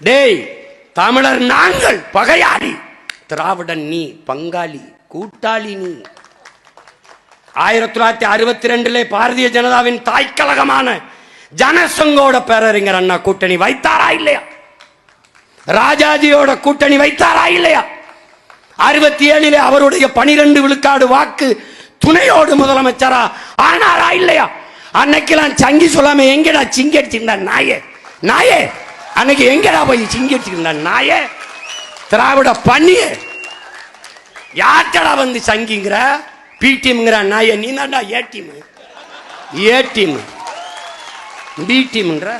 டேய் தமிழர் நாங்கள் பகையாளி. திராவிடன் நீ பங்காளி கூட்டாளி நீ. ஆயிரத்தி தொள்ளாயிரத்தி அறுபத்தி ரெண்டுல பாரதிய ஜனதாவின் தாய்க்கழகமான ஜனசங்கோட பேரறிஞர் அண்ணா கூட்டணி வைத்தாரா இல்லையா? ராஜாஜியோட கூட்டணி வைத்தாரா இல்லையா? அறுபத்தி ஏழிலே அவருடைய பனிரெண்டு விழுக்காடு வாக்கு துணையோடு முதலமைச்சரா ஆனாரா இல்லையா? அன்னைக்கெல்லாம் சங்கி சொல்லாம எங்கடா சிங்கடிச்சிருந்தா நாயே? நாயே? அன்னைக்கு எங்கடா போய் சிங்கி அடிச்சிருந்தா நாயே திராவிட பண்ணியே. யார்டா வந்து சங்கிங்கிற? பி டீம்ங்கிற நாய நீ தான்டா A team A team B team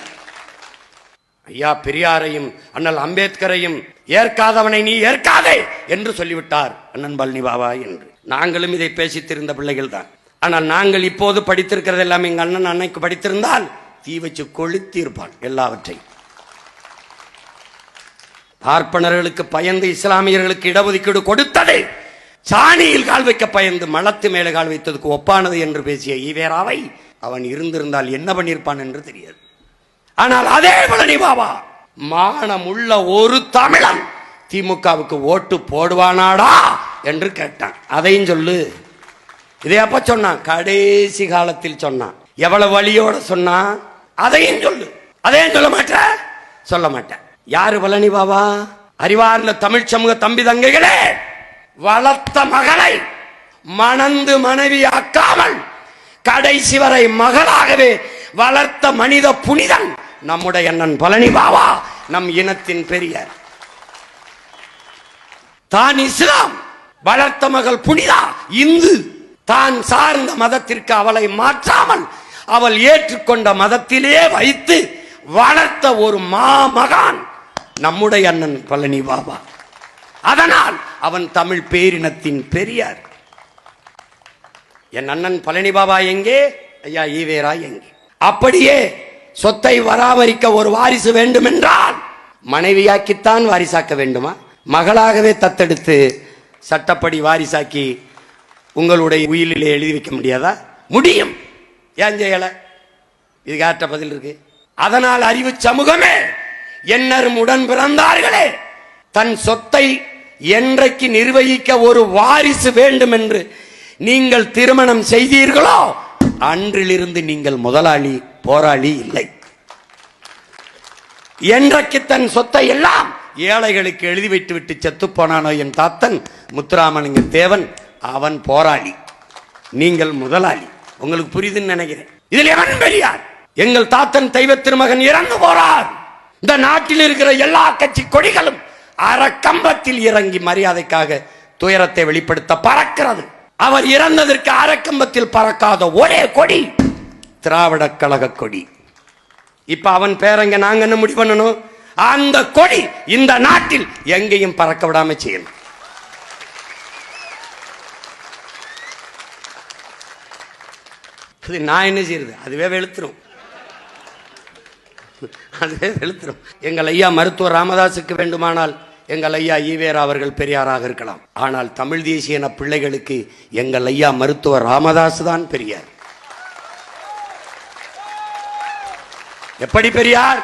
ஐயா பெரியாரையும் அண்ணல் அம்பேத்கரையும் ஏற்காதவனை நீ ஏற்காதே என்று சொல்லிவிட்டார் அண்ணன் பழனி பாபா என்று. நாங்களும் இதை பேசித்திருந்த பிள்ளைகள் தான். ஆனால் நாங்கள் இப்போது படித்திருக்கிறது எல்லாம் அண்ணன் அன்னைக்கு படித்திருந்தால் தீ வச்சு கொளுத்தியிருப்பான் எல்லாவற்றையும். பார்ப்பனர்களுக்கு பயந்து இஸ்லாமியர்களுக்கு இடஒதுக்கீடு கொடுத்தது. சாணியில் கால் வைக்க பயந்து மலத்து மேலே கால் வைத்ததுக்கு ஒப்பானது என்று பேசிய ஈவேராவை அவன் இருந்திருந்தால் என்ன பண்ணியிருப்பான் என்று தெரியாது. ஆனால் அதே பழனி பாபா மானம் உள்ள ஒரு தமிழன் திமுகவுக்கு ஓட்டு போடுவானாடா என்று கேட்டான். அதையும் சொல்லு. இதை அப்ப சொன்னான். கடைசி காலத்தில் சொன்னான். எவ்வளவு வழியோட சொன்னான்? அதையும் சொல்லு. அதையும் சொல்ல மாட்ட? சொல்ல மாட்டேன் யாரு பழனி பாபா? அறிவார்ந்த தமிழ் சமூக தம்பி தங்கைகளே வளர்த்த மகளை மணந்து மனைவியாக்காமல் கடைசி வரை மகளாகவே வளர்த்த மனித புனிதன் நம்முடைய அண்ணன் பழனி பாபா நம் இனத்தின் பெரியர். தான் இஸ்லாம் வளர்த்த மகள் புனிதா இந்து. தான் சார்ந்த மதத்திற்கு அவளை மாற்றாமல் அவள் ஏற்றுக்கொண்ட மதத்திலே வைத்து வளர்த்த ஒரு மாமகான் நம்முடைய அண்ணன் பழனி பாபா. அதனால் அவன் தமிழ் பேரினத்தின் பெரியார். என் அண்ணன் பழனி பாபா எங்கே? ஐயா ஈவேரா எங்கே? அப்படியே சொத்தை பராமரிக்க ஒரு வாரிசு வேண்டுமென்றால் மனைவியாக்கித்தான் வாரிசாக்க வேண்டுமா? மகளாகவே தத்தெடுத்து சட்டப்படி வாரிசாக்கி உங்களுடைய உயிரிலே எழுதி வைக்க முடியாதா? முடியும். ஏன் செய்யல இது யார்கிட்ட பதில் இருக்கு? அதனால் அறிவு சமூகமே என்னரும் உடன் பிறந்தார்களே தன் சொத்தை என்றைக்கு நிர்வகிக்க ஒரு வாரிசு வேண்டும் என்று நீங்கள் திருமணம் செய்தீர்களோ அன்றிலிருந்து நீங்கள் முதலாளி போராளி இல்லை. என்றைக்கு தன் சொத்தை எல்லாம் ஏழைகளுக்கு எழுதி வைத்து விட்டு செத்து போனானோ என் தாத்தன் முத்துராமலிங்க தேவன் அவன் போராளி. நீங்கள் முதலாளி. உங்களுக்கு புரியுதுன்னு நினைக்கிறேன். இதில் எவன் பெரியார் எங்கள் தாத்தன் தெய்வ திருமகன் இறந்து போறார். இந்த நாட்டில் இருக்கிற எல்லா கட்சி கொடிகளும் அறக்கம்பத்தில் இறங்கி மரியாதைக்காக துயரத்தை வெளிப்படுத்த பறக்கிறது. அவர் இறந்ததற்கு அறக்கம்பத்தில் பறக்காத ஒரே கொடி திராவிட கழக கொடி. இப்ப அவன் பேரங்க நாங்க என்ன முடிவு பண்ணணும்? அந்த கொடி இந்த நாட்டில் எங்கேயும் பறக்க விடாம செய்யணும். அது நான் என்ன செய்யறது? அதுவே வெளுத்துரும். அதே செலுத்தணும் எங்கள் ஐயா மருத்துவர் ராமதாஸுக்கு வேண்டுமானால் எங்கள் ஐயா ஈவேரா அவர்கள் பெரியாராக இருக்கலாம். ஆனால் தமிழ் தேசிய பிள்ளைகளுக்கு எங்கள் ஐயா மருத்துவர் ராமதாஸ் தான் பெரியார். எப்படி பெரியார்?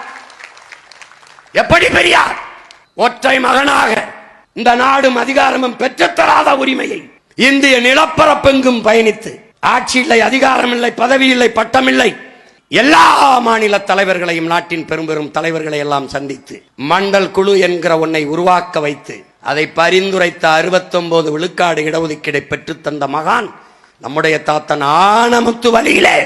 எப்படி பெரியார்? ஒற்றை மகனாக இந்த நாடும் அதிகாரமும் பெற்றுத்தராத உரிமையை இந்திய நிலப்பரப்பெங்கும் பயணித்து ஆட்சி இல்லை அதிகாரம் இல்லை பதவி இல்லை பட்டம் இல்லை எல்லா மாநில தலைவர்களையும் நாட்டின் பெரும் பெரும் தலைவர்களை எல்லாம் சந்தித்து மண்டல் குழு என்கிற ஒன்னை உருவாக்க வைத்து அதை பரிந்துரைத்த 69 விழுக்காடு இடஒதுக்கீடை பெற்று தந்த மகான் நம்முடைய தாத்தன் ஆனமுத்து வழியிலே.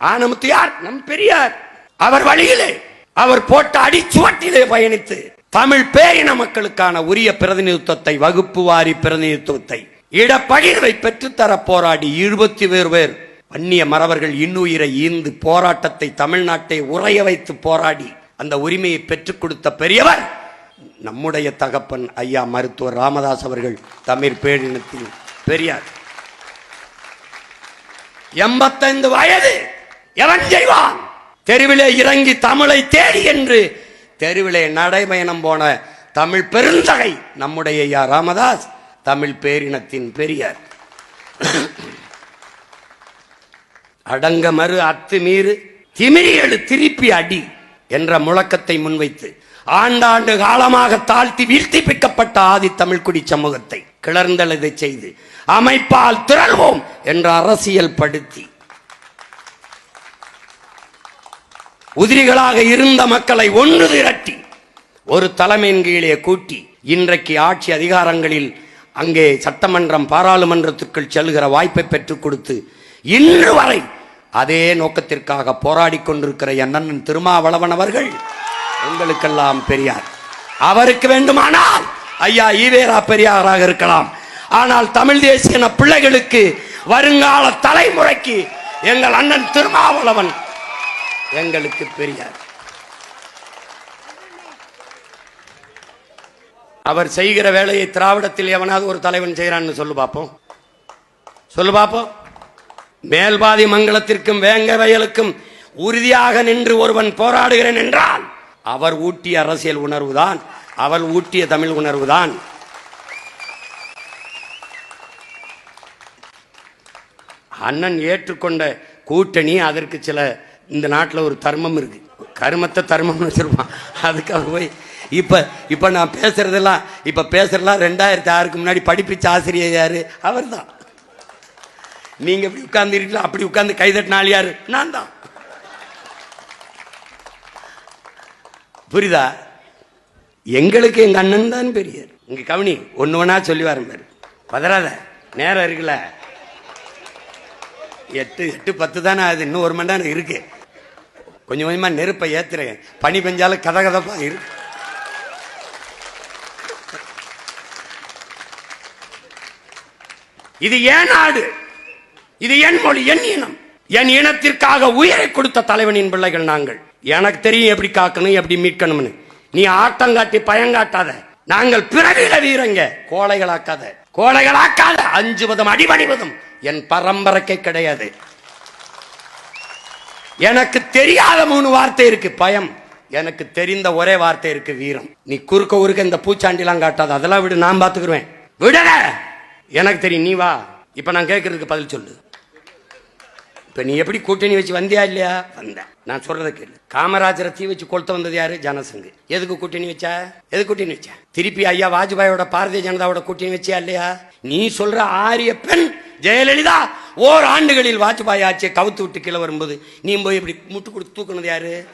ஆனமுத்து யார்? நம் பெரியார். அவர் வழியிலே. அவர் போட்ட அடிச்சுவட்டிலே பயணித்து தமிழ் பேரின மக்களுக்கான உரிய பிரதிநிதித்துவத்தை வகுப்பு வாரி பிரதிநிதித்துவத்தை இடப்பகிர்வை பெற்றுத்தர போராடி இருபத்தி பேர் பேர் அந்நிய மறவர்கள் இன்னுயிரை ஈந்து போராட்டத்தை தமிழ்நாட்டை உறைய வைத்து போராடி அந்த உரிமையை பெற்றுக் கொடுத்த பெரியவர் நம்முடைய தகப்பன் ஐயா மருத்துவர் ராமதாஸ் அவர்கள் தமிழ் பேரினத்தின் பெரியார். எண்பத்தைந்து வயது எவன் செய்வான்? தெருவிலே இறங்கி தமிழை தேடி என்று தெருவிலே நடைபயணம் போன தமிழ் பெருந்தகை நம்முடைய ஐயா ராமதாஸ் தமிழ் பேரினத்தின் பெரியார். அடங்க மறு அத்துமீறு மீறு திருப்பி அடி என்ற முழக்கத்தை முன்வைத்து ஆண்டாண்டு காலமாக தாழ்த்தி வீழ்த்தி பிக்கப்பட்ட ஆதி தமிழ்குடி சமூகத்தை கிளர்ந்தெழுதை செய்து அமைப்பால் திரள்வோம் என்ற அரசியல் படுத்தி. உதிரிகளாக இருந்த மக்களை ஒன்று திரட்டி ஒரு தலைமையின் கீழே கூட்டி இன்றைக்கு ஆட்சி அதிகாரங்களில் அங்கே சட்டமன்றம் பாராளுமன்றத்திற்குள் செல்கிற வாய்ப்பை பெற்றுக் கொடுத்து இன்று வரை அதே நோக்கத்திற்காக போராடி கொண்டிருக்கிற என் அண்ணன் திருமாவளவன் அவர்கள் உங்களுக்கெல்லாம் பெரியார். அவருக்கு வேண்டுமானால் ஐயா ஈவேரா பெரியாராக இருக்கலாம். ஆனால் தமிழ் தேசியன பிள்ளைகளுக்கு வருங்கால தலைமுறைக்கு எங்கள் அண்ணன் திருமாவளவன் எங்களுக்கு பெரியார். அவர் செய்கிற வேலையை திராவிடத்தில் எவனாவது ஒரு தலைவன் செய்கிறான்னு சொல்லு பார்ப்போம் சொல்லு பார்ப்போம் மேல்பாதி மங்கலத்திற்கும் வேங்க வயலுக்கும் உறுதியாக நின்று ஒருவன் போராடுகிறேன் என்றால் அவர் ஊட்டிய அரசியல் உணர்வுதான் அவள் ஊட்டிய தமிழ் உணர்வுதான். அண்ணன் ஏற்றுக்கொண்ட கூட்டணி அதற்கு சில இந்த நாட்டில் ஒரு தர்மம் இருக்கு. கருமத்தை தர்மம்னு வச்சிருப்பான். அதுக்காக போய் இப்போ இப்போ நான் பேசுறதெல்லாம் இப்போ பேசுறதெல்லாம் ரெண்டாயிரத்தி ஆறுக்கு முன்னாடி படிப்பிச்ச ஆசிரியர் யாரு? அவர் தான் நீங்க இப்படி உட்கார்ந்து இருக்கலாம் அப்படி உட்கார்ந்து கைதட்டினாள் யாரு? நான் தான். புரியுதா? எங்களுக்கு எங்க அண்ணன் தான் பெரியர். இங்க கவனி ஒன்று ஒன்றா சொல்லி வரேன் பாரு. பதறாத நேரம் இருக்குல்ல? எட்டு எட்டு பத்து தானே ஆகுது. இன்னும் ஒரு மணி நேரம் இருக்கு. கொஞ்சம் கொஞ்சமா நெருப்பை ஏத்துறேன். பனி பெஞ்சாலும் கத கதப்பா இருக்கு இது ஏன் நாடு? இது என் மொழி என் இனம். என் இனத்திற்காக உயிரை கொடுத்த தலைவனின் பிள்ளைகள் நாங்கள். எனக்கு தெரியும் எப்படி காக்கணும் எப்படி மீட்கணும்னு. நீ ஆட்டங்காட்டி பயங்காட்டாத நாங்கள் பிறவில வீரங்க. கோழைகளாக்காத. கோழைகளாக்காத. அஞ்சுவதும் அடிபணிவதும் என் பரம்பரைக்கே கிடையாது. எனக்கு தெரியாத மூணு வார்த்தை இருக்கு பயம். எனக்கு தெரிந்த ஒரே வார்த்தை இருக்கு வீரம். நீ குறுக்க ஊருக்கு இந்த பூச்சாண்டிலாம் காட்டாத. அதெல்லாம் விடு நான் பாத்துக்குருவேன் விடல எனக்கு தெரியும் நீ வா. இப்ப நான் கேட்கறதுக்கு பதில் சொல்லு. இப்ப நீ எப்படி கூட்டணி வச்சு வந்தியா இல்லையா? வந்த. நான் சொல்றத கேளு. காமராஜரை தீ வச்சு கொளுத்த வந்தது யாரு? ஜனசங்கு. எதுக்கு கூட்டணி வச்சா? எதுக்கு கூட்டணி வச்சா? திருப்பி ஐயா வாஜ்பாயோட பாரதிய ஜனதாவோட கூட்டணி வச்சியா இல்லையா? நீ சொல்ற ஆரிய பெண் ஜெயலலிதா ஓர் ஆண்டுகளில் வாஜ்பாய் ஆட்சியை கவுத்து விட்டு கீழே வரும்போது நீ போய் இப்படி முட்டு கொடுத்து தூக்குனது யாரு?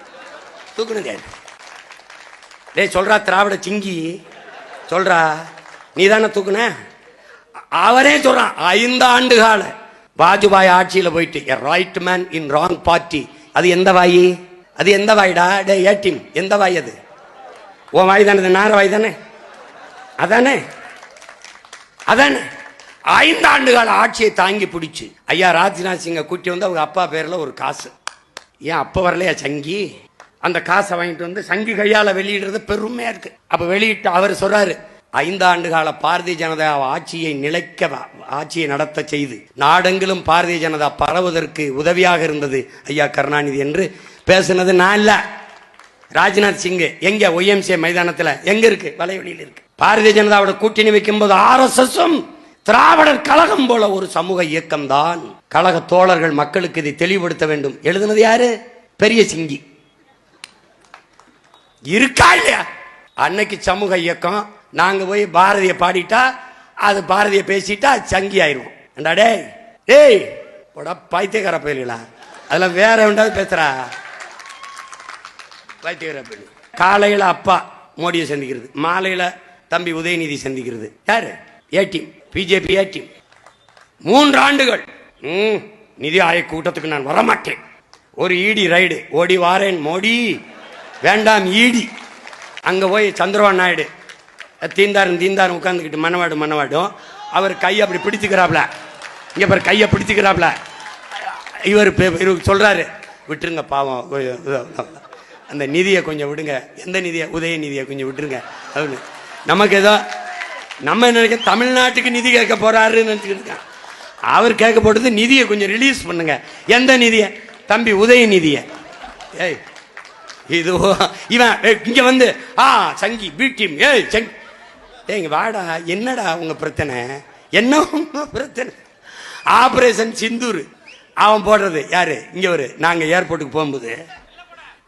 தூக்குனது யாரு? டேய் சொல்றா திராவிட சிங்கி. சொல்றா. நீ தானே தூக்குன? அவரே சொல்றான் ஐந்து ஆண்டு காலம் வாஜ்பாய் ஆட்சியில் போயிட்டு right man in wrong party அது எந்த வாயி? அது எந்த வாயிடா? டே ஏடிஎம் எந்த வாய் அது? உன் வாய் தானே இது நார வாய் தானே? அதானே? அதானே? ஐந்து ஆண்டுகால ஆட்சியை தாங்கி பிடிச்சி. ஐயா ராஜ்நாத் சிங்கை கூட்டி வந்து அவங்க அப்பா பேரில் ஒரு காசு. ஏன் அப்போ வரலையா சங்கி? அந்த காசை வாங்கிட்டு வந்து சங்கி கையால் வெளியிடுறது பெருமையாக இருக்குது அப்போ வெளியிட்டு அவர் சொல்கிறாரு ஐந்தாண்டு கால பாரதிய ஜனதா ஆட்சியை நிலைக்க ஆட்சியை நடத்த செய்து நாடெங்கிலும் பாரதிய ஜனதா பரவுவதற்கு உதவியாக இருந்தது ஐயா கருணாநிதி என்று பேசுனது நான் இல்லை. ராஜ்நாத் சிங் எங்க ஒய்எம்சிஏ மைதானத்தில்? எங்க இருக்கு? வலைவெளியில் இருக்கு. பாரதிய ஜனதாவோட கூட்டணி வைக்கும்போது ஆர்எஸ்எஸும் திராவிடர் கழகம் போல ஒரு சமூக இயக்கம் தான் கழக தோழர்கள் மக்களுக்கு இதை தெளிவுபடுத்த வேண்டும். எழுதுனது யாரு? பெரிய சிங்கி. இருக்கா இல்லையா? அன்னைக்கு சமூக இயக்கம் நாங்கள் போய் பாரதியை பாடிட்டா அது பாரதியை பேசிட்டா அது சங்கி ஆயிடுவோம். ஏண்டா டேய்? டேய் போடா பைத்தியக்கார பயில்களா? அதில் வேற வேண்டாவது பேசுகிறா பைத்தியக்கார பயில். காலையில் அப்பா மோடியை சந்திக்கிறது. மாலையில் தம்பி உதயநிதி சந்திக்கிறது. யாரு? ஏடிஎம் பிஜேபி ஏடிஎம் மூன்று ஆண்டுகள் ம், நிதி ஆய கூட்டத்துக்கு நான் வரமாட்டேன். ஒரு ஈடி ரைடு ஓடி வாரேன் மோடி. வேண்டாம் ஈடி அங்கே போய் சந்திரபாபு நாயுடு தீந்தாரும் தீந்தாரும் உட்காந்துக்கிட்டு மனவாடும் மனவாடும் அவர் கையை அப்படி பிடிச்சிக்கிறாப்ல. இங்கே பாரு கையை பிடிச்சிக்கிறாப்ல. இவர் பே- இவர் சொல்கிறாரு விட்டுருங்க பாவம் அந்த நிதியை கொஞ்சம் விடுங்க. எந்த நிதியை? உதய நிதியை கொஞ்சம் விட்டுருங்க. அப்படின்னு. நமக்கு ஏதோ நம்ம நினைக்க தமிழ்நாட்டுக்கு நிதி கேட்க போகிறாருன்னு நினச்சிக்கிட்டு இருக்கான். அவர் கேட்க போட்டது நிதியை கொஞ்சம் ரிலீஸ் பண்ணுங்க. எந்த நிதியை? தம்பி உதய நிதியை. ஏய் இதுவோ இவன் ஏய், வந்து ஆ சங்கி பி டீம் ஏய் சங்கி ஏங்க வாடா. என்னடா உங்க பிரச்சனை? என்ன பிரச்சனை? ஆபரேஷன் சிந்தூர். அவன் போடுறது. யாரு? இங்க ஒரு நாங்க ஏர்போர்ட்டுக்கு போகும்போது.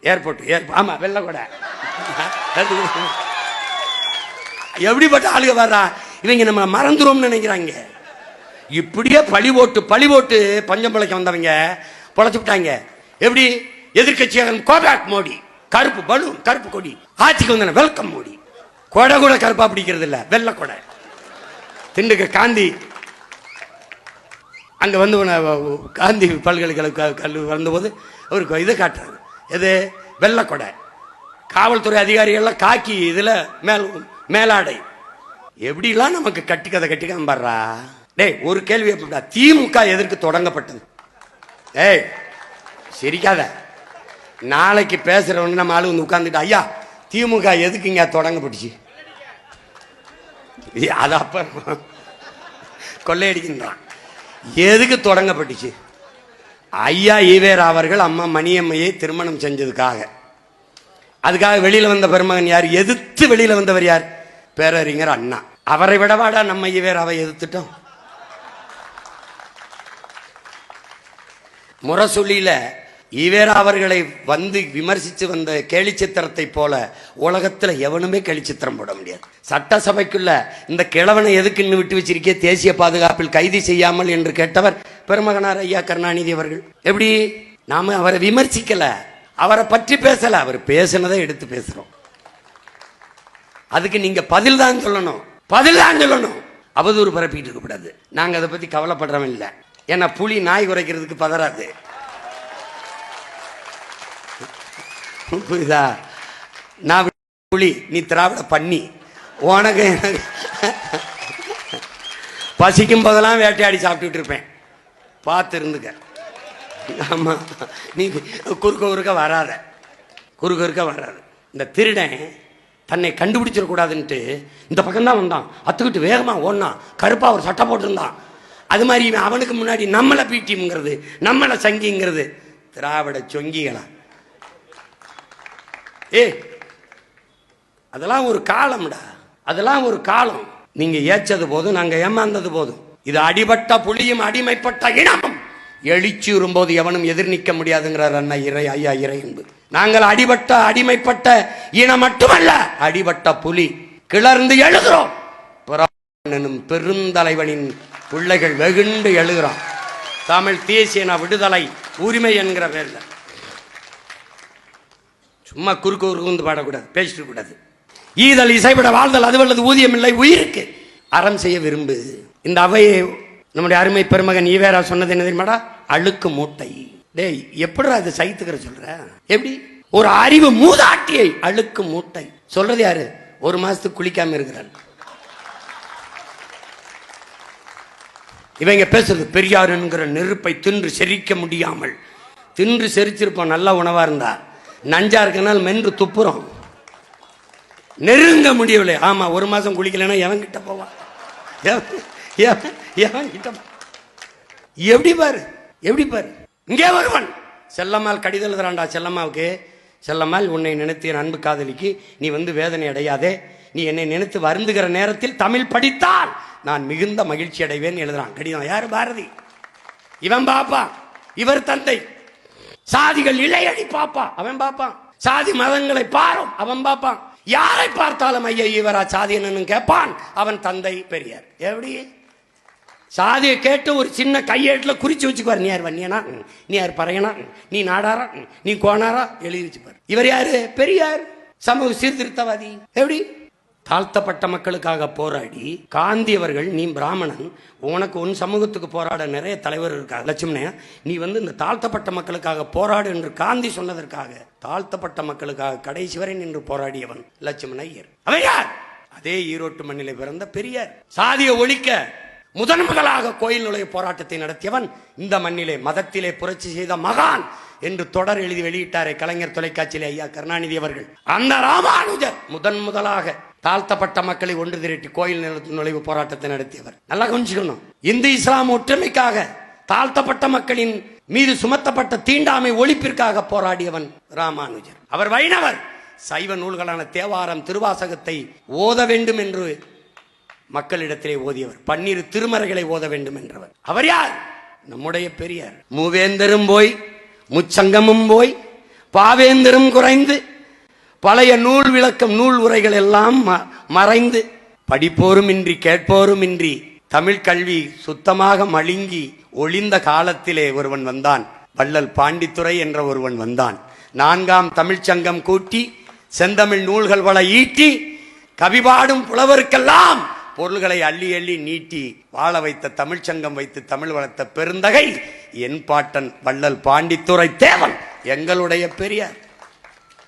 ஏர்போர்ட் ஏர் ஆமா வெள்ளை கூட. எப்படிப்பட்ட ஆளுக வர்றா? இவங்க நம்ம மறந்துருவோம்னு நினைக்கிறாங்க. இப்படியே பழி ஓட்டு பழி ஓட்டு பஞ்சம் பிழைக்க வந்தவங்க பொழைச்சு விட்டாங்க. எப்படி? எதிர்கட்சியாக கோபேக் மோடி. கருப்பு பலூன் கருப்பு கொடி. ஆட்சிக்கு வந்தன வெல்கம் மோடி. கொடை கூட கருப்பா பிடிக்கிறது இல்லை. வெள்ளை கொடை. திண்டுக்க காந்தி அங்கே வந்து காந்தி பல்கலைக்கழக கல்லூரி வந்தபோது அவருக்கு இதை காட்டுறாரு. எது? வெள்ளை கொடை. காவல்துறை அதிகாரிகள்லாம் காக்கி இதில் மேல் மேலாடை. எப்படிலாம் நமக்கு கட்டி கதை கட்டி காம்பறா டேய் ஒரு கேள்வி எப்படிடா திமுக எதற்கு தொடங்கப்பட்டது. ஏய் சிரிக்காத. நாளைக்கு பேசுறவங்க நம்ம ஆளு வந்து உட்காந்துட்டு ஐயா திமுக எதுக்கு இங்கே தொடங்கப்பட்டுச்சு? அது அப்ப கொள்ளையடிக்கின்றான். எதுக்கு தொடங்கப்பட்டுச்சு? ஐயா ஈவேர் அவர்கள் அம்மா மணியம்மையை திருமணம் செஞ்சதுக்காக. அதுக்காக வெளியில வந்த பெருமகன் யார்? எதிர்த்து வெளியில வந்தவர் யார்? பேரறிஞர் அண்ணா. அவரை விடவாடா நம்ம ஈவேராவை எதிர்த்துட்டோம்? முரசொலியில ஈவேரா அவர்களை வந்து விமர்சித்து வந்த கேலிச்சித்திரத்தை போல உலகத்தில் எவனுமே கேலிச்சித்திரம் போட முடியாது. சட்டசபைக்குள்ள இந்த கிழவனை எதுக்குன்னு விட்டு வச்சிருக்கே தேசிய பாதுகாப்பில் கைது செய்யாமல் என்று கேட்டவர் பெருமகனார் ஐயா கருணாநிதி அவர்கள். எப்படி? நாம அவரை விமர்சிக்கல அவரை பற்றி பேசல அவர் பேசினதை எடுத்து பேசுறோம். அதுக்கு நீங்க பதில் தான் சொல்லணும். பதில் தான் சொல்லணும். அவதூறு பரப்பிட்டு இருக்க கூடாது. நாங்க அதை பத்தி கவலைப்படுறோம் இல்லை. ஏன்னா புலி நாய் குறைக்கிறதுக்கு பதறாது. புரியுதா? நான் புலி நீ திராவிட பண்ணி உனக்கு எனக்கு பசிக்கும் போதெல்லாம் வேட்டையாடி சாப்பிட்டுட்டு இருப்பேன். பார்த்து இருந்துக்க ஆமாம் நீ குறுக்க குறுக்க வராத. குறுக்க குறுக்க வராது. இந்த திருடன் தன்னை கண்டுபிடிச்சிடக்கூடாதுன்ட்டு இந்த பக்கம்தான் வந்தான். அத்துக்கிட்டு வேகமாக ஓடினான் கருப்பாக ஒரு சட்டை போட்டிருந்தான். அது மாதிரி அவனுக்கு முன்னாடி நம்மளை பீட்டிங்கிறது நம்மளை சங்கிங்கிறது திராவிட சொங்கிகளா? ஏ அதெல்லாம் ஒரு காலம்டா. அதெல்லாம் ஒரு காலம். நீங்க ஏச்சது போதும் நாங்க ஏமாந்தது போதும். இது அடிபட்ட புலியும் அடிமைப்பட்ட இனமும் எழுச்சியுறும் போது எவனும் எதிர் நிற்க முடியாதுங்கிறார் அண்ணா இறை ஐயா இறை என்பது நாங்கள் அடிபட்ட அடிமைப்பட்ட இனம் மட்டுமல்ல அடிபட்ட புலி. கிளர்ந்து எழுகிறோம் பிரான் பெருந்தலைவனின் பிள்ளைகள் வெகுண்டு எழுகிறோம் தமிழ் தேசியன விடுதலை உரிமை என்கிற பேர்ல. சும்மா குறுக்கு குறுக்கு பாடக்கூடாது பேசிட்டு கூடாது. ஈதல் இசைப்பட வாழ்தல் அது வல்லது ஊதியம் இல்லை உயிருக்கு. அறம் செய்ய விரும்பு. இந்த அவையை நம்முடைய அருமை பெருமகன் ஈவேரா சொன்னது என்ன தெரியுமாடா? அழுக்கு மூட்டை. டேய் எப்படிடா அது சகித்துக்கிற சொல்ற? எப்படி? ஒரு அறிவு மூதாட்டியை அழுக்கு மூட்டை. சொல்றது யாரு? ஒரு மாசத்துக்கு குளிக்காம இருக்கிறார் இவங்க பேசுறது பெரியார் என்கிற நெருப்பை தின்று செரிக்க முடியாமல். தின்று செரிச்சிருப்போம் நல்ல உணவா இருந்தா நஞ்சா இருக்கனால் மென்று துப்புறோம். நெருங்க முடியவில்லை. ஆமா ஒரு மாசம் குளிக்கலைன்னா எவன் கிட்ட போவான்? எவன் எவன் கிட்ட போ- எப்படி பாரு எப்படி பாரு. இங்கே வருவன். செல்லம்மாள் கடிதம் எழுதுறான்டா செல்லம்மாவுக்கு. செல்லம்மாள் உன்னை நினைத்து என் அன்பு காதலிக்கு நீ வந்து வேதனை அடையாதே. நீ என்னை நினைத்து வருந்துகிற நேரத்தில் தமிழ் படித்தால் நான் மிகுந்த மகிழ்ச்சி அடைவேன் எழுதுறான். கடிதம். யார் பாரதி? இவன் பாப்பா. இவர் தந்தை. சாதிகள் இளையடி பாப்பா அவன் பாப்பான் சாதி மதங்களை பாரும் அவன் பாப்பான் யாரை பார்த்தாலும் ஐயா இவரா சாதி என்னன்னு கேட்பான். அவன் தந்தை பெரியார். எப்படி? சாதியை கேட்டு ஒரு சின்ன கையேட்டில் குறிச்சு வச்சுக்குவார். நீ யார் வன்னியனா. நீ யார் பறையனா. நீ நாடாரா. நீ கோணாரா? எழுதி வச்சுப்பார். இவர் யாரு? பெரியார். சமூக சீர்திருத்தவாதி. எப்படி? தாழ்த்தப்பட்ட மக்களுக்காக போராடி காந்தி அவர்கள் நீ பிராமணன் உனக்கு உன் சமூகத்துக்கு போராட நிறைய தலைவர் இருக்காங்க லட்சுமணையா நீ வந்து இந்த தாழ்த்தப்பட்ட மக்களுக்காக போராடு என்று காந்தி சொன்னதற்காக தாழ்த்தப்பட்ட மக்களுக்காக கடைசி வரை நின்று போராடியவன் லட்சுமண ஐயர். அவையார் அதே ஈரோட்டு மண்ணிலே பிறந்த பெரியார். சாதியை ஒழிக்க முதன் முதலாக கோயில் நுழைய போராட்டத்தை நடத்தியவன் இந்த மண்ணிலே மதத்திலே புரட்சி செய்த மகான் என்று தொடர் எழுதி வெளியிட்டாரே கலைஞர் தொலைக்காட்சியிலே ஐயா கருணாநிதி அவர்கள். அந்த ராமானுஜர் முதன் முதலாக தாழ்த்தப்பட்ட மக்களை ஒன்று திரட்டி கோயில் நில- நுழைவு போராட்டத்தை நடத்தியவர். நல்லா கொஞ்சிக்கணும் இந்து இஸ்லாம் ஒற்றுமைக்காக தாழ்த்தப்பட்ட மக்களின் மீது சுமத்தப்பட்ட தீண்டாமை ஒழிப்பிற்காக போராடியவன் ராமானுஜர். அவர் வைணவர். சைவ நூல்களான தேவாரம் திருவாசகத்தை ஓத வேண்டும் என்று மக்களிடத்திலே ஓதியவர். பன்னிரு திருமறைகளை ஓத வேண்டும் என்றவர். அவர் யார்? நம்முடைய பெரியார். மூவேந்தரும் போய் முச்சங்கமும் போய் பாவேந்தரும் குறைந்து பழைய நூல் விளக்கம் நூல் உரைகள் எல்லாம் ம- மறைந்து படிப்போரும் இன்றி கேட்போரும் இன்றி தமிழ் கல்வி சுத்தமாக மழுங்கி ஒளிந்த காலத்திலே ஒருவன் வந்தான். வள்ளல் பாண்டித்துரை என்ற ஒருவன் வந்தான். நான்காம் தமிழ்ச் சங்கம் கூட்டி செந்தமிழ் நூல்கள் வள ஈட்டி கவிபாடும் புலவருக்கெல்லாம் பொருள்களை அள்ளி அள்ளி நீட்டி வாழ வைத்த தமிழ்ச்சங்கம் வைத்து தமிழ் வளர்த்த பெருந்தகை என் பாட்டன் வள்ளல் பாண்டித்துரை தேவன் எங்களுடைய பெரியார்.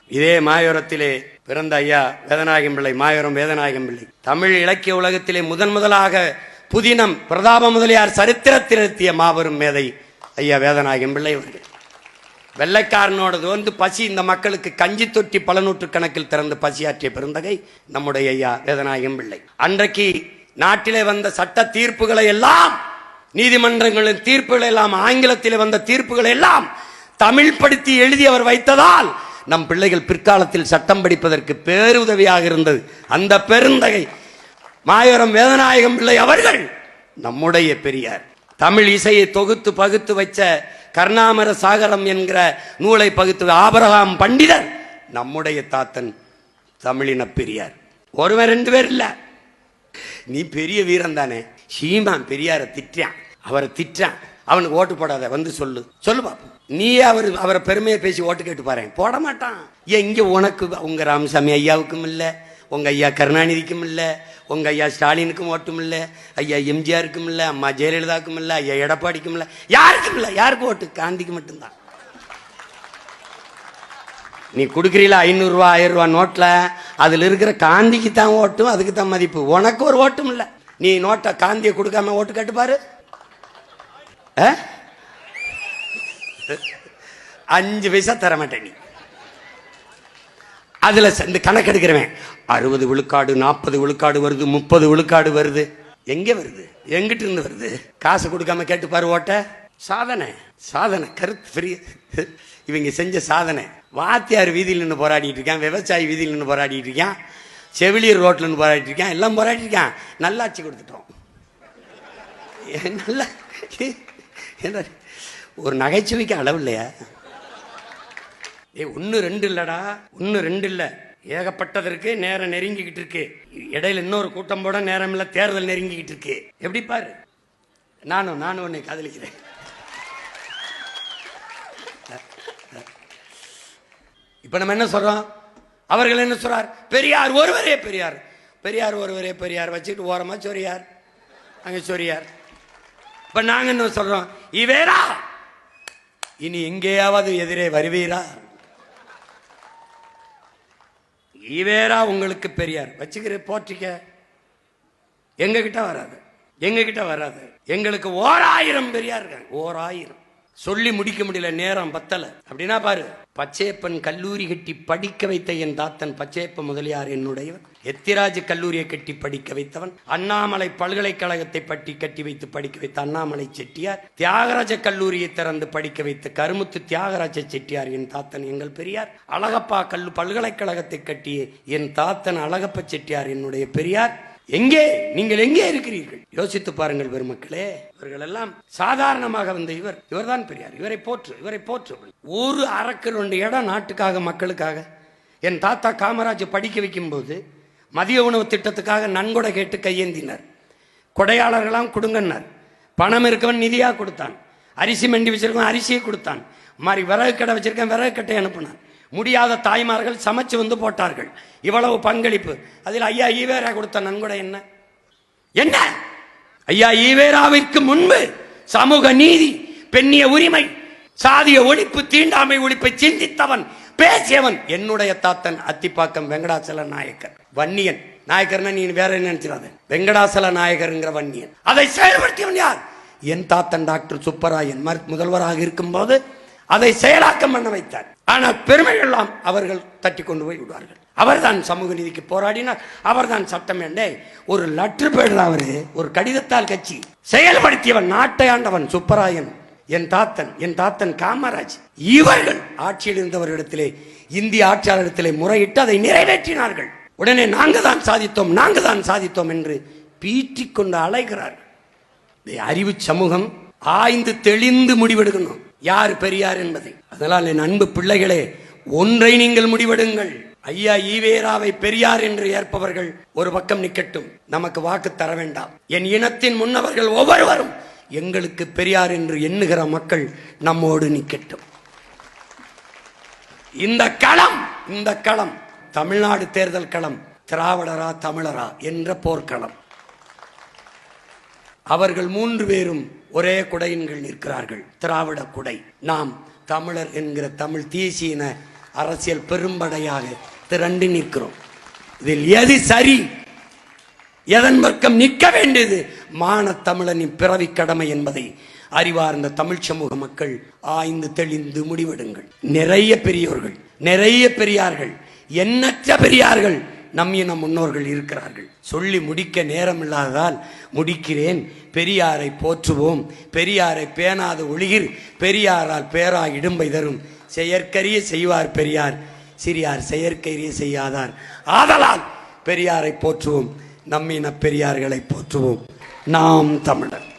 இதே மாயோரத்திலே பிறந்த ஐயா வேதநாயகம் பிள்ளை மாயோரம் வேதநாயகம் பிள்ளை. தமிழ் இலக்கிய உலகத்திலே முதன் முதலாக புதினம் பிரதாப முதலியார் சரித்திரத்தில் எழுத்திய மாபெரும் மேதை ஐயா வேதநாயகம் பிள்ளை அவர்கள். வெள்ளைக்காரனோடது வந்து பசி இந்த மக்களுக்கு கஞ்சி தொட்டி பல நூற்று கணக்கில் திறந்து பசியாற்றிய பெருந்தகை நம்முடைய ஐயா வேதநாயகம் பிள்ளை. அன்றைக்கு நாட்டிலே வந்த சட்ட தீர்ப்புகளை எல்லாம் நீதிமன்றங்களின் தீர்ப்புகள் எல்லாம் ஆங்கிலத்தில் வந்த தீர்ப்புகள் எல்லாம் தமிழ் படுத்தி எழுதி அவர் வைத்ததால் நம் பிள்ளைகள் பிற்காலத்தில் சட்டம் படிப்பதற்கு பேருதவியாக இருந்தது. அந்த பெருந்தகை மாயோரம் வேதநாயகம் பிள்ளை அவர்கள் நம்முடைய பெரியார். தமிழ் இசையை தொகுத்து பகுத்து வச்ச கர்ணாமர சாகரம் என்கிற நூலை பகுத்து ஆபரகாம் பண்டிதர் நம்முடைய தாத்தன் தமிழின பெரியார். ஒருவன் ரெண்டு பேர் இல்ல. நீ பெரிய வீரன் தானே. சீமான் பெரியாரை திட்டான் அவரை திட்டான் அவனுக்கு ஓட்டு போடாத வந்து சொல்லு. சொல்லு பாப்போம். நீயே அவர் அவரை பெருமையை பேசி ஓட்டு கேட்டு பாரு போட மாட்டான். ஏன் இங்கே உனக்கு உங்க ராமசாமி ஐயாவுக்கும் இல்லை உங்க ஐயா கருணாநிதிக்கும் இல்லை உங்க ஐயா ஸ்டாலினுக்கும் ஓட்டும் இல்லை ஐயா எம்ஜிஆருக்கும் இல்லை அம்மா ஜெயலலிதாவுக்கும் இல்லை ஐயா எடப்பாடிக்கும் இல்லை யாருக்கும் இல்லை யாருக்கு ஓட்டு? காந்திக்கு மட்டும்தான். நீ கொடுக்குறீல ஐநூறுரூவா ஆயிரம் ரூபா நோட்டில் அதில் இருக்கிற காந்திக்கு தான் ஓட்டும் அதுக்கு தான் மதிப்பு. உனக்கு ஒரு ஓட்டும் இல்லை. நீ நோட்டை காந்தியை கொடுக்காம ஓட்டு கேட்டுப்பாரு அஞ்சு பைசா தர மாட்டேன் நீ. அதுல ச- இந்த கணக்கு எடுக்கிறவன். அறுபது விழுக்காடு நாற்பது விழுக்காடு வருது முப்பது விழுக்காடு வருது. எங்க வருது? எங்கிட்ட இருந்து வருது? காசு கொடுக்காம கேட்டு பாரு ஓட்ட. சாதனை. சாதனை. கருத்து பெரிய. இவங்க செஞ்ச சாதனை. வாத்தியார் வீதியில் நின்று போராடிட்டு இருக்கான் விவசாயி வீதியில் நின்று போராடிட்டு இருக்கான் செவிலியர் ரோட்டில் நின்று போராடிட்டு இருக்கான் எல்லாம் போராடிட்டு இருக்கான். நல்லாட்சி கொடுத்துட்டோம். நல்லா. என்ன ஒரு நகைச்சுவைக்கு அளவு இல்லையா? ஏ ஒன்று ரெண்டு இல்லடா. ஒன்று ரெண்டு இல்லை. ஏகப்பட்டதற்கு நேரம் நெருங்கிக்கிட்டு இருக்கு. இடையில இன்னொரு கூட்டம் போட நேரம் இல்லை தேர்தல் நெருங்கிக்கிட்டு இருக்கு. எப்படி பாரு? நானும் நானும் உன்னை காதலிக்கிறேன். இப்போ நம்ம என்ன சொல்கிறோம் அவர்கள் என்ன சொல்கிறார் பெரியார் ஒருவரே பெரியார். பெரியார் ஒருவரே பெரியார். வச்சுட்டு ஓரமாக சொரியார். அங்கே சொரியார். இப்ப நாங்க என்ன சொல்றோம்? இவேரா! இனி எங்கேயாவது எதிரே வருவீரா? இவேரா உங்களுக்கு பெரியார். வச்சுக்கிற போற்றிக்க. எங்க கிட்ட வராது. எங்க கிட்ட வராது. எங்களுக்கு ஓர் ஆயிரம் பெரியார் இருக்காங்க ஓர் ஆயிரம் சொல்லி முடிக்க முடியல நேரம் பத்தல. அப்படின்னா பாரு பச்சையப்பன் கல்லூரி கட்டி படிக்க வைத்த என் தாத்தன் பச்சையப்ப முதலியார் என்னுடையவன் எத்திராஜ் கல்லூரியை கட்டி படிக்க வைத்தவன். அண்ணாமலை பல்கலைக்கழகத்தை பட்டி கட்டி வைத்து படிக்க வைத்த அண்ணாமலை செட்டியார். தியாகராஜ கல்லூரியை திறந்து படிக்க வைத்த கருமுத்து தியாகராஜ செட்டியார் என் தாத்தன் எங்கள் பெரியார். அழகப்பா கல்லு பல்கலைக்கழகத்தை கட்டிய என் தாத்தன் அழகப்ப செட்டியார் என்னுடைய பெரியார். எங்கே? நீங்கள் எங்கே இருக்கிறீர்கள்? யோசித்து பாருங்கள் பெருமக்களே. இவர்கள் எல்லாம் சாதாரணமாக வந்த இவர். இவர்தான் பெரியார். இவரை போற்று இவரை போற்று. ஒரு அறக்கல் ஒன்று இடம் நாட்டுக்காக மக்களுக்காக. என் தாத்தா காமராஜ் படிக்க வைக்கும்போது மதிய உணவு திட்டத்துக்காக நன்கொடை கேட்டு கையேந்தினர். கொடையாளர்களாம் கொடுங்கன்னார். பணம் இருக்கவன் நிதியாக கொடுத்தான். அரிசி மண்டி வச்சிருக்கவன் அரிசியை கொடுத்தான். மாதிரி விறகு கடை வச்சிருக்கேன் விறகு கட்டை அனுப்புனான். முடியாத தாய்மார்கள் சமைச்சு வந்து போட்டார்கள். இவ்வளவு பங்களிப்பு. அதில் ஐயா ஈவேரா கொடுத்த நன்கொடை என்ன? என்ன? ஐயா ஈவேராவிற்கு முன்பு சமூக நீதி பெண்ணிய உரிமை சாதிய ஒழிப்பு தீண்டாமை ஒழிப்பை சிந்தித்தவன் பேசியவன் என்னுடைய தாத்தன் அத்திப்பாக்கம் வெங்கடாச்சல நாயக்கர். வன்னியன். நாயக்கர்னா நீ வேற என்ன நினைச்சிடாத? வெங்கடாசல நாயகர்ங்கிற வன்னியன். அதை செயல்படுத்தியவன் யார்? என் தாத்தன் டாக்டர் சுப்பராயன். மரு- முதல்வராக இருக்கும்போது அதை செயலாக்கம் பண்ண வைத்தார். ஆனால் பெருமையெல்லாம் அவர்கள் தட்டி கொண்டு போய் விடுவார்கள். அவர்தான் சமூக நீதிக்கு போராடினார். அவர்தான் சட்டம் என்றே ஒரு லற்று பேர் அவரு ஒரு கடிதத்தால் கட்சி. செயல்படுத்தியவன் நாட்டை ஆண்டவன் சுப்பராயன் என் தாத்தன் என் தாத்தன் காமராஜ். இவர்கள் ஆட்சியில் இருந்தவர்களிடத்திலே இந்திய ஆட்சியாளரிடத்திலே முறையிட்டு அதை நிறைவேற்றினார்கள். உடனே நாங்க தான் சாதித்தோம் நாங்க தான் சாதித்தோம் என்று பீற்றிக்கொண்டு அலைகிறார்கள். இந்த அறிவு சமூகம் ஆய்ந்து தெளிந்து முடிவெடுக்கணும். யார் பெரியார் என்பதை. அதனால் என் அன்பு பிள்ளைகளே ஒன்றை நீங்கள் முடிவெடுங்கள். ஐயா ஈவேராவை பெரியார் என்று ஏற்பவர்கள் ஒரு பக்கம் நிக்கட்டும். நமக்கு வாக்கு தர வேண்டாம். என் இனத்தின் முன்னவர்கள் ஒவ்வொருவரும் எங்களுக்கு பெரியார் என்று எண்ணுகிற மக்கள் நம்மோடு நிக்கட்டும். இந்த களம் இந்த களம் தமிழ்நாடு தேர்தல் களம் திராவிடரா தமிழரா என்ற போர்க்களம். அவர்கள் மூன்று பேரும் ஒரே குடையின்கள் நிற்கிறார்கள். திராவிட குடை. நாம் தமிழர் என்கிற தமிழ் தேசியன அரசியல் பெரும்படையாக திரண்டு நிற்கிறோம். இதில் எது சரி? எதன் பக்கம் நிற்க வேண்டியது? மான தமிழனின் பிறவி கடமை என்பதை அறிவார்ந்த தமிழ் சமூக மக்கள் ஆய்ந்து தெளிந்து முடிவெடுங்கள். நிறைய பெரியோர்கள் நிறைய பெரியார்கள் எண்ணற்ற பெரியார்கள் நம் முன்னோர்கள் இருக்கிறார்கள். சொல்லி முடிக்க நேரம் இல்லாததால் முடிக்கிறேன். பெரியாரை போற்றுவோம். பெரியாரை பேணாத ஒளியில் பெரியாரால் பேரா இடும்பை தரும். செயற்கரிய செய்வார் பெரியார். சிறியார் செயற்கரிய செய்யாதார். ஆதலால் பெரியாரை போற்றுவோம். நம்மின பெரியார்களை போற்றுவோம். நாம் தமிழர்.